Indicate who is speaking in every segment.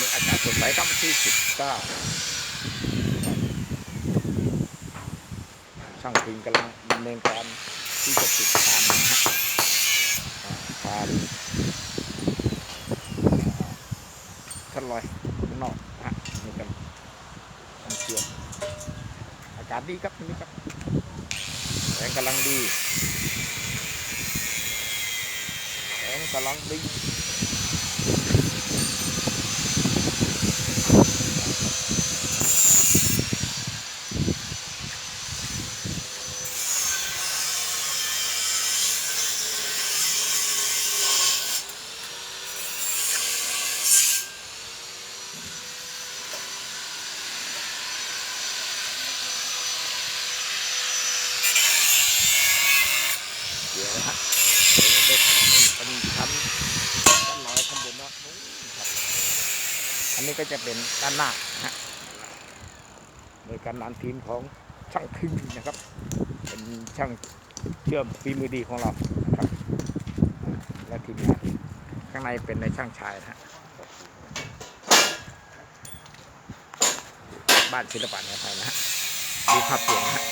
Speaker 1: มีอากาศสดใสครับวันที่สิบเก้าช่างพิงกำลังดำเนินการที่จะติดทานนะฮะอ่าทานท่านลอยข้างนอกฮะนี่กันทำเชื่ออากาศดีครับวันนี้ครับแสงกำลังดีแสงกำลังดี เดี๋ยวนะฮะเดี๋ยวไปทำนู่นเป็นชั้นชั้นลอยข้างบนเนาะนู้นครับ อันนี้ก็จะเป็นด้านหน้าฮะโดยการนำทีมของช่างทึงนะครับ เป็นช่างเชื่อมฝีมือดีของเรานะครับ และทีมงานข้างในเป็นในช่างชายนะฮะบ้านศิลปะในไทยนะฮะดูภาพเปลี่ยนนะฮะ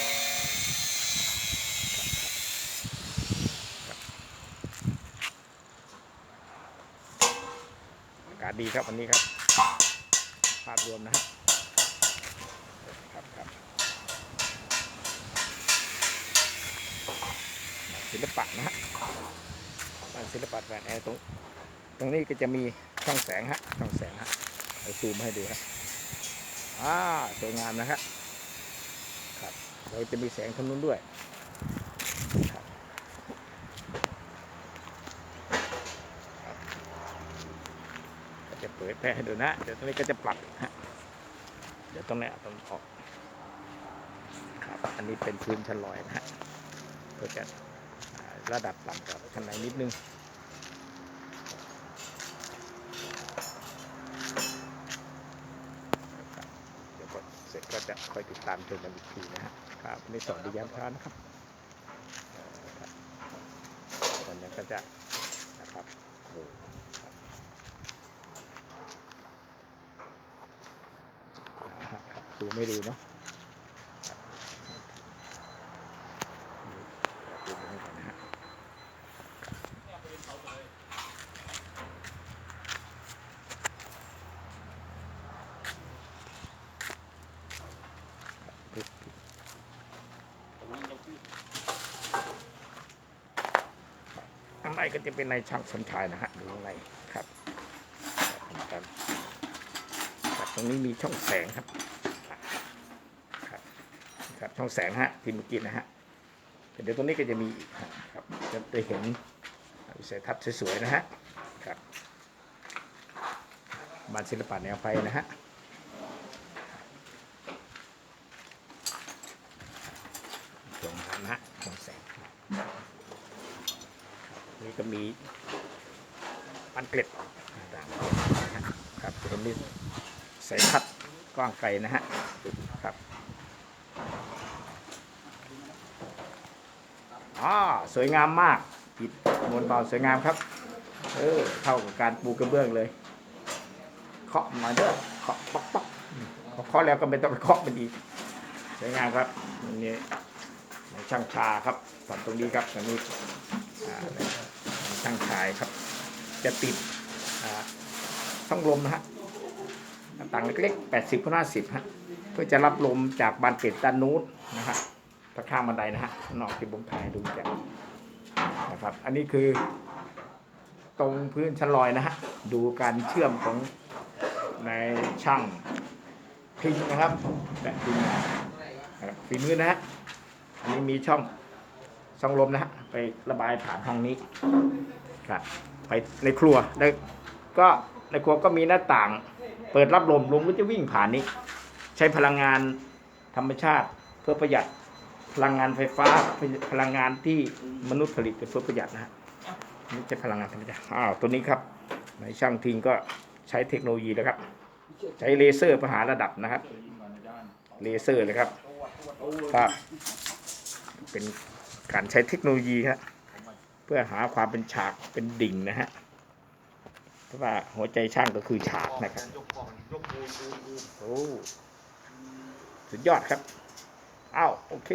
Speaker 1: อากาศดีครับวันนี้ครับ ภาพรวมนะฮะครับครับศิลปะนะฮะบ้านศิลปะแฟนแอร์ตรงตรงนี้ก็จะมีช่องแสงฮะช่องแสงฮะเอาซูมให้ดูครับอ่าสวยงามนะครับครับเราจะมีแสงทางนู้นด้วยครับ ก็จะเปิดแพร่ดูนะ เดี๋ยวตรงนี้ก็จะปรับฮะเดี๋ยวตรงนี้ต้องออกครับอันนี้เป็นพื้นชั้นลอยนะฮะก็จะอ่าระดับต่ำกว่าข้างในนิดนึงเดี๋ยวพอเสร็จก็จะคอยติดตามชมกันอีกทีนะฮะครับในสอนดียามเช้านะครับเอ่อครับวันนี้ก็จะนะครับโอ้ครับ ครับ ดูไม่ดูเนาะครับดูตรงนี้ก่อนนะฮะข้างในก็จะเป็นในช่างสมชายนะฮะดูข้างในครับตรงนี้มีช่องแสงครับ ครับช่องแสงฮะที่เมื่อกี้นะฮะเดี๋ยวตรงนี้ก็จะมีอีกครับจะได้เห็นวิสัยทัศน์สวยๆนะฮะครับบ้านศิลปะแนวไฟนะฮะตรงนั้นนะฮะช่องแสงนี่ก็มีปันเกล็ดต่างๆนะฮะครับจะเห็นนี่แสงทัดกว้างไกลนะฮะครับ อ่าสวยงามมากอิฐมวลเบาสวยงามครับ เออเท่ากับการปูกระเบื้องเลย เคาะมาเด้อเคาะป๊อกป๊อกอืมเคาะแล้วก็ไม่ต้องไปเคาะมันอีกสวยงามครับอันนี้ในช่างชาครับฝั่งตรงนี้ครับตรงนี้อ่าในช่างชายครับ จะติดอ่าช่องลมนะฮะหน้าต่างเล็กๆ80คูณ50ฮะเพื่อจะรับลมจากบานเกล็ดด้านนู้นนะฮะ ตะข้างบันไดนะฮะนอกที่ผมถ่ายดูจากนะครับ อันนี้คือ ตรงพื้นชั้นลอยนะฮะดูการเชื่อมของในช่างพิงนะครับและพิงนะครับฝีมือนะฮะอันนี้มีช่องช่องลมนะฮะไประบายผ่านห้องนี้ครับไปในครัวแล้ก็ในครัวก็มีหน้าต่าง เปิดรับลมลมก็จะวิ่งผ่านนี้ ใช้พลังงานธรรมชาติเพื่อประหยัด พลังงานไฟฟ้าพลังงานที่มนุษย์ผลิตเป็นเพื่อประหยัดนะฮะนี่ใช้พลังงานธรรมชาติอ้าวตัวนี้ครับในช่างทิ้งก็ใช้เทคโนโลยีแล้วครับ ใช้เลเซอร์ประหารระดับนะครับ เลเซอร์เลยครับครับเป็นการใช้เทคโนโลยีครับเพื่อหาความเป็นฉากเป็นดิ่งนะฮะเพราะว่าหัวใจช่างก็คือฉากนะครับโอ้สุดยอดครับอ้าวโอเค